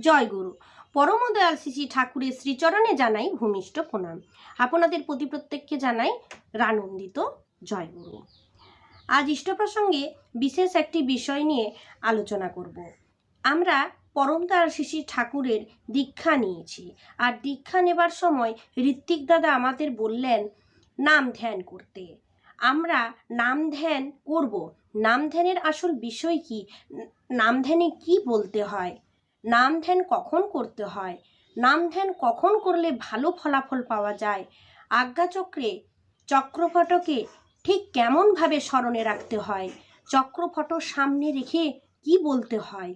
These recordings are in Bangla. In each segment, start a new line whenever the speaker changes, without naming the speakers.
জয় গুরু। পরমদয়াল শ্রী ঠাকুরের শ্রীচরণে জানাই ভূমিষ্ঠ প্রণাম। আপনাদের প্রতি প্রত্যেককে জানাই রানন্দিত জয় গুরু। আজ ইষ্ট প্রসঙ্গে বিশেষ একটি বিষয় নিয়ে আলোচনা করব। আমরা পরমদয়াল শ্রী ঠাকুরের দীক্ষা নিয়েছি। আর দীক্ষা নেবার সময় ঋত্বিক দাদা আমাদের বললেন, নাম ধ্যান করতে। আমরা নাম ধ্যান করব। নাম ধ্যানের আসল বিষয় কি? নাম ধ্যানে কি বলতে হয়? নাম ধ্যান কখন করতে হয়? নাম ধ্যান কখন করলে ভালো ফলাফল পাওয়া যায়? আজ্ঞাচক্রে চক্রফটকে ঠিক কেমনভাবে স্মরণে রাখতে হয়? চক্রফট সামনে রেখে কি বলতে হয়?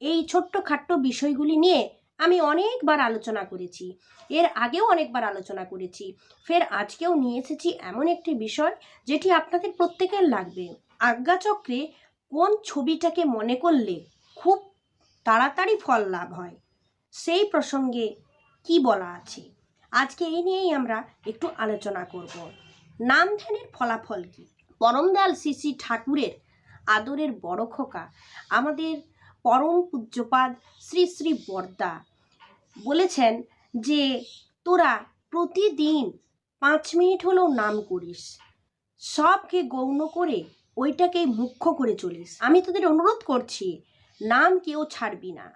এই ছোট্ট খাট্ট বিষয়গুলি নিয়ে আমি অনেকবার আলোচনা করেছি। এর আগেও অনেকবার আলোচনা করেছি। ফের আজকেও নিয়ে এসেছি এমন একটি বিষয় যেটি আপনাদের প্রত্যেকের লাগবে। আজ্ঞাচক্রে কোন ছবিটাকে মনে করলে খুব তাড়াতাড়ি ফল লাভ হয়। সেই প্রসঙ্গে কি বলা আছে? আজকে এই নিয়েই আমরা একটু আলোচনা করব। নাম ধ্যানের ফলাফল কি? পরমদয়াল শ্রী শ্রী ঠাকুরের আদরের বড় খোকা আমাদের পরম পূজ্যপাদ শ্রী শ্রী বর্দা বলেছেন যে, তোরা প্রতিদিন পাঁচ মিনিট হলেও নাম করিস। সবকে গৌণ করে ওইটাকে মুখ্য করে চলিস। আমি তোদের অনুরোধ করছি নাম কেউ ছাড়বি না।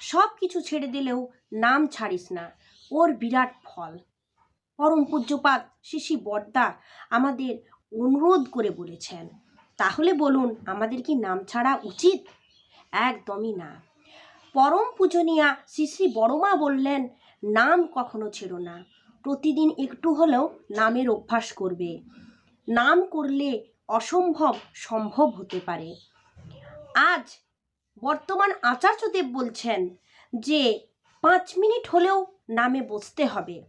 সব কিছু ছেড়ে দিলেও নাম ছাড়িস না। ওর বিরাট ফল। পরম পূজ্যপাত শিশি বর্দা আমাদের অনুরোধ করে বলেছেন, তাহলে বলুন, আমাদের কি নাম ছাড়া উচিত? একদমই না। পরম পূজনীয়া শ্রী বড়মা বললেন, নাম কখনো ছেড়ো না। প্রতিদিন একটু হলেও নামের অভ্যাস করবে। নাম করলে অসম্ভব সম্ভব হতে পারে। আজ বর্তমান আচার্যদেব বলছেন যে পাঁচ মিনিট হলেও নামে বসতে হবে।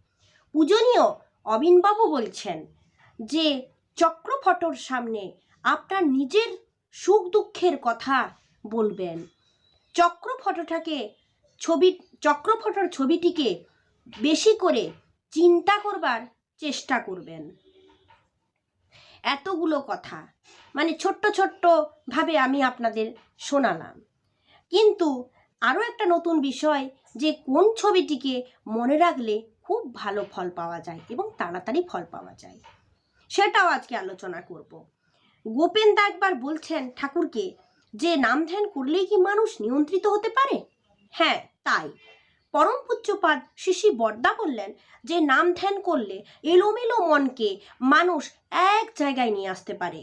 পূজনীয় অবিনবাবু বলছেন যে চক্রফটর সামনে আপনার নিজের সুখ দুঃখের কথা বলবেন। চক্রফটটাকে ছবি, চক্রফটর ছবিটিকে বেশি করে চিন্তা করবার চেষ্টা করবেন। এতগুলো কথা। মানে ছোট্ট ছোট্টভাবে আমি আপনাদের শোনালাম। কিন্তু আরও একটা নতুন বিষয় যে কোন ছবিটিকে মনে রাখলে খুব ভালো ফল পাওয়া যায় এবং তাড়াতাড়ি ফল পাওয়া যায়, সেটাও আজকে আলোচনা করব। গোপেন দা একবার বলছেন ঠাকুরকে যে নাম ধ্যান করলেই কি মানুষ নিয়ন্ত্রিত হতে পারে? হ্যাঁ তাই। পরম পূজ্যপাদ শিশি বর্দা বললেন যে নাম ধ্যান করলে এলোমেলো মনকে মানুষ এক জায়গায় নিয়ে আসতে পারে।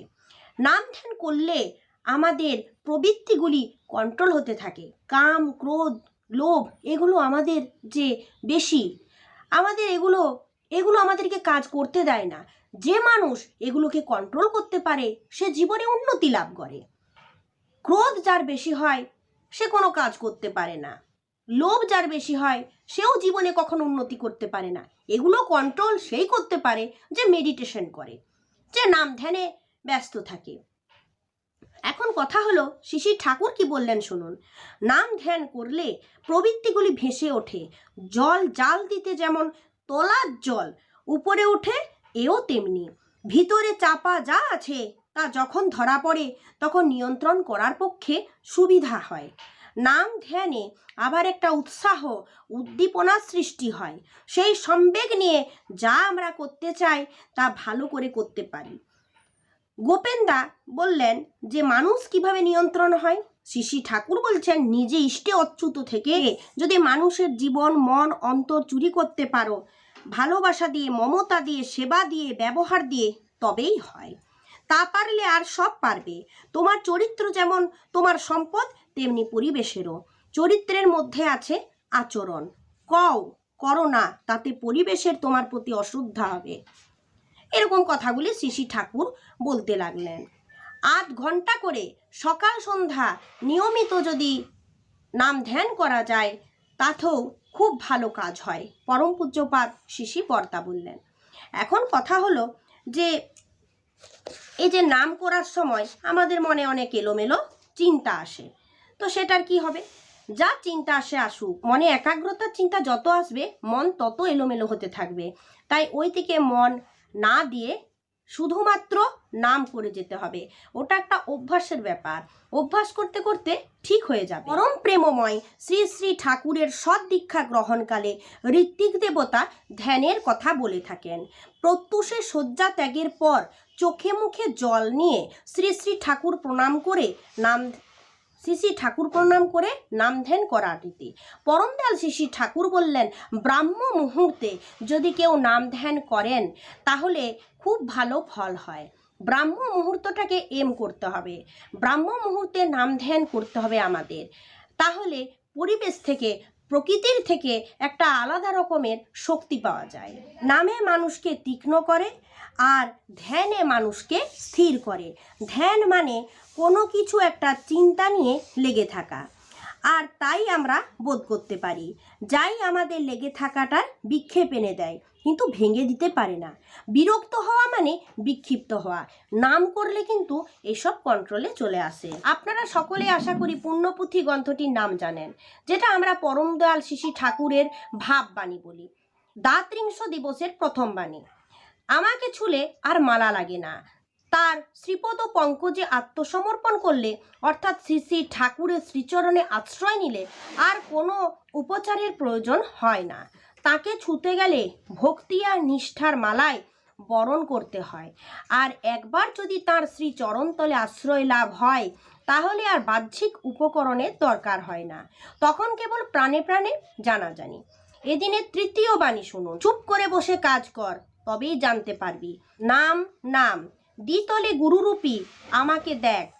নাম ধ্যান করলে আমাদের প্রবৃত্তিগুলি কন্ট্রোল হতে থাকে। কাম, ক্রোধ, লোভ, এগুলো আমাদের যে বেশি, আমাদের এগুলো এগুলো আমাদেরকে কাজ করতে দেয় না। যে মানুষ এগুলোকে কন্ট্রোল করতে পারে, সে জীবনে উন্নতি লাভ করে। ক্রোধ যার বেশি হয়, সে কোনো কাজ করতে পারে না। লোভ যার বেশি হয়, সেও জীবনে কখনো উন্নতি করতে পারে না। এগুলো কন্ট্রোল সেই করতে পারে যে মেডিটেশন করে, যে নাম ধ্যানে ব্যস্ত থাকে। এখন কথা হলো শিশি ঠাকুর কি বললেন শুনুন। নাম ধ্যান করলে প্রবৃত্তিগুলি ভেসে ওঠে। জল জাল দিতে যেমন তলার জল, উপরে ওঠে এও তেমনি। ভিতরে চাপা যা আছে তা যখন ধরা পড়ে, তখন নিয়ন্ত্রণ করার পক্ষে সুবিধা হয়। নাম ধ্যানে আবার একটা উৎসাহ, উদ্দীপনার সৃষ্টি হয়। সেই সম্বেগ নিয়ে যা আমরা করতে চাই, তা ভালো করে করতে পারি। গোপেন্দা বললেন, যে মানুষ কীভাবে নিয়ন্ত্রণ হয়? শিশি ঠাকুর বলছেন, নিজে ইষ্টে অচ্যুত থেকে যদি মানুষের জীবন, মন, অন্তর চুরি করতে পারো, ভালোবাসা দিয়ে, মমতা দিয়ে, সেবা দিয়ে, ব্যবহার দিয়ে, তবেই হয়। তা পারলে আর সব পারবে। তোমার চরিত্র যেমন তোমার সম্পদ, তেমনি পরিবেশেরও। চরিত্রের মধ্যে আছে আচরণ। কও, করো না, তাতে পরিবেশের তোমার প্রতি অশ্রদ্ধা হবে। এরকম কথাগুলি শিশি ঠাকুর বলতে লাগলেন। আধ ঘণ্টা করে সকাল সন্ধ্যা নিয়মিত যদি নাম ধ্যান করা যায়, তাতেও খুব ভালো কাজ হয়, পরম পূজ্যপাত শিশি বর্তা বললেন। এখন কথা হলো যে, এই যে নাম করার সময় আমাদের মনে অনেক এলোমেলো চিন্তা আসে। তো সেটার কি হবে? যা চিন্তা আসে আসুক, মনে একাগ্রতার চিন্তা যত আসবে, মন তত এলোমেলো হতে থাকবে। তাই ওই দিকে মন না দিয়ে শুধুমাত্র নাম করে যেতে হবে। ওটা একটা অভ্যাসের ব্যাপার। অভ্যাস করতে করতে ঠিক হয়ে যাবে। পরম প্রেমময় শ্রী শ্রী ঠাকুরের সৎ দীক্ষা গ্রহণকালে ঋত্বিক দেবতা ধ্যানের কথা বলে থাকেন। প্রত্যুষে শয্যা ত্যাগের পর চোখে মুখে জল নিয়ে শ্রী শ্রী ঠাকুর প্রণাম করে নাম শ্রী ঠাকুর প্রণাম করে নাম ধ্যান করা রীতি পরমদয়াল শ্রী ঠাকুর বললেন, ব্রাহ্ম মুহূর্তে যদি কেউ নাম ধ্যান করেন, তাহলে খুব ভালো ফল হয়। ব্রাহ্ম মুহূর্তটাকে এম করতে হবে। ব্রাহ্ম মুহূর্তে নাম ধ্যান করতে হবে আমাদের। তাহলে পরিবেশ থেকে, প্রকৃতির থেকে একটা আলাদা রকমের শক্তি পাওয়া যায়। নামে মানুষকে তীক্ষ্ণ করে আর ধ্যানে মানুষকে স্থির করে। ধ্যান মানে কোনো কিছু একটা চিন্তা নিয়ে লেগে থাকা। আর তাই আমরা বোধ করতে পারি, যাই আমাদের লেগে থাকাটার বিক্ষেপ এনে দেয়, কিন্তু ভেঙে দিতে পারে না। বিরক্ত হওয়া মানে বিক্ষিপ্ত হওয়া, নাম করলে কিন্তু এসব কন্ট্রোলে চলে আসে। আপনারা সকলে আশা করি পুণ্যপুঁথি গ্রন্থটির নাম জানেন, যেটা আমরা পরম দয়াল শিশি ঠাকুরের ভাববাণী বলি। দাত্রিংশ দিবসের প্রথম বাণী। আমাকে ছুলে আর মালা লাগে না। তার শ্রীপদ পঙ্কজে আত্মসমর্পণ করলে, অর্থাৎ শ্রী শ্রী ঠাকুরের শ্রীচরণে আশ্রয় নিলে আর কোনো উপচারের প্রয়োজন হয় না। তাকে ছুতে গেলে ভক্তি আর নিষ্ঠার মালায় বরণ করতে হয়। আর একবার যদি তার শ্রী চরণতলে আশ্রয় লাভ হয়, তাহলে আর বাহ্যিক উপকরণের দরকার হয় না। তখন কেবল প্রাণে প্রাণে জানা জানি এদিনের তৃতীয় বাণী শুনুন। চুপ করে বসে কাজ কর, তবেই জানতে পারবি। নাম নাম। দ্বিতলে গুরুরূপী, আমাকে দেখ।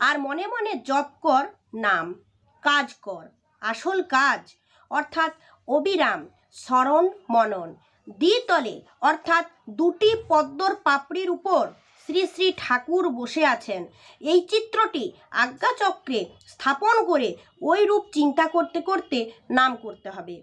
আর মনে মনে জপ কর, নাম। কাজ কর, আসল কাজ, অর্থাৎ অবিরাম, স্মরণ, মনন। দ্বিতলে, অর্থাৎ দুটি পদ্মর পাপড়ির উপর শ্রী শ্রী ঠাকুর বসে আছেন। এই চিত্রটি আজ্ঞাচক্রে স্থাপন করে ওই রূপ চিন্তা করতে করতে নাম করতে হবে।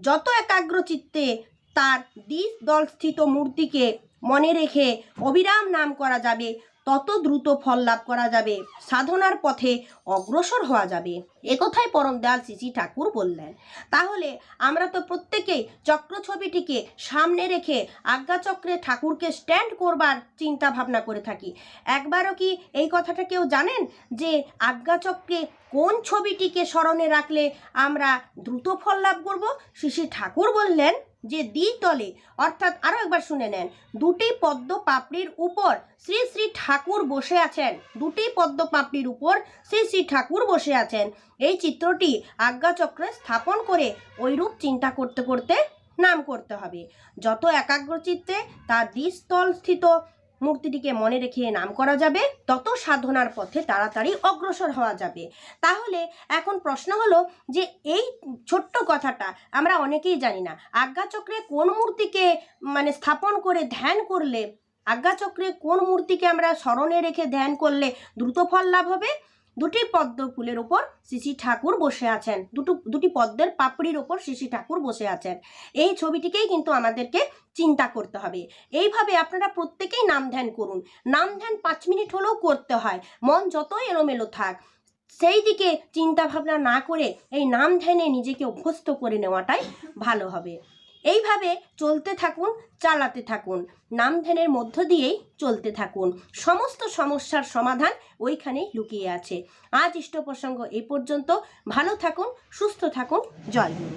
যত একাগ্র চিত্তে তার দ্বিজ দলস্থিত মূর্তিকে মনে রেখে অবিরাম নাম করা যাবে, তত দ্রুত ফল লাভ করা যাবে, সাধনার পথে অগ্রসর হওয়া যাবে। একথাই পরম দয়াল শ্রী ঠাকুর বললেন। তাহলে আমরা তো প্রত্যেকেই চক্র ছবিটিকে সামনে রেখে আজ্ঞাচক্রে ঠাকুরকে স্ট্যান্ড করবার চিন্তা ভাবনা করে থাকি। একবারও কি এই কথাটা কেউ জানেন যে আজ্ঞাচক্রে কোন ছবিটিকে স্মরণে রাখলে আমরা দ্রুত ফল লাভ করব? শ্রী ঠাকুর বললেন যে দ্বিতলে অর্থাৎ আরও একবার শুনে নেন, দুটি পদ্ম পাপড়ির উপর শ্রী শ্রী ঠাকুর বসে আছেন। দুটি পদ্ম পাপড়ির উপর শ্রী শ্রী ঠাকুর বসে আছেন। এই চিত্রটি আজ্ঞাচক্রে স্থাপন করে ওইরূপ চিন্তা করতে করতে নাম করতে হবে। যত একাগ্রচিত্তে তার দ্বিস্তল স্থিত মূর্তিটিকে মনে রেখে নাম করা যাবে, তত সাধনার পথে তাড়াতাড়ি অগ্রসর হওয়া যাবে। তাহলে এখন প্রশ্ন হলো যে এই ছোট্ট কথাটা আমরা অনেকেই জানি না। আজ্ঞাচক্রে কোন মূর্তিকে মানে স্থাপন করে ধ্যান করলে আজ্ঞাচক্রে কোন মূর্তিকে আমরা স্মরণে রেখে ধ্যান করলে দ্রুত ফল লাভ হবে? দুটি পদ্ম ফুলের ওপর শ্রী ঠাকুর বসে আছেন। দুটো, দুটি পদ্মের পাপড়ির ওপর শ্রী ঠাকুর বসে আছেন। এই ছবিটিকেই কিন্তু আমাদেরকে চিন্তা করতে হবে। এইভাবে আপনারা প্রত্যেকেই নাম ধ্যান করুন। নাম ধ্যান পাঁচ মিনিট হলেও করতে হয়। মন যতই এলোমেলো থাক, সেই দিকে চিন্তা ভাবনা না করে এই নাম ধ্যানে নিজেকে অভ্যস্ত করে নেওয়াটাই ভালো হবে। এইভাবে চলতে থাকুন, চালাতে থাকুন। নাম ধ্যানের মধ্য দিয়েই চলতে থাকুন। সমস্ত সমস্যার সমাধান ওইখানেই লুকিয়ে আছে। আজ ইষ্ট প্রসঙ্গ এই পর্যন্ত। ভালো থাকুন, সুস্থ থাকুন। জয় গুরু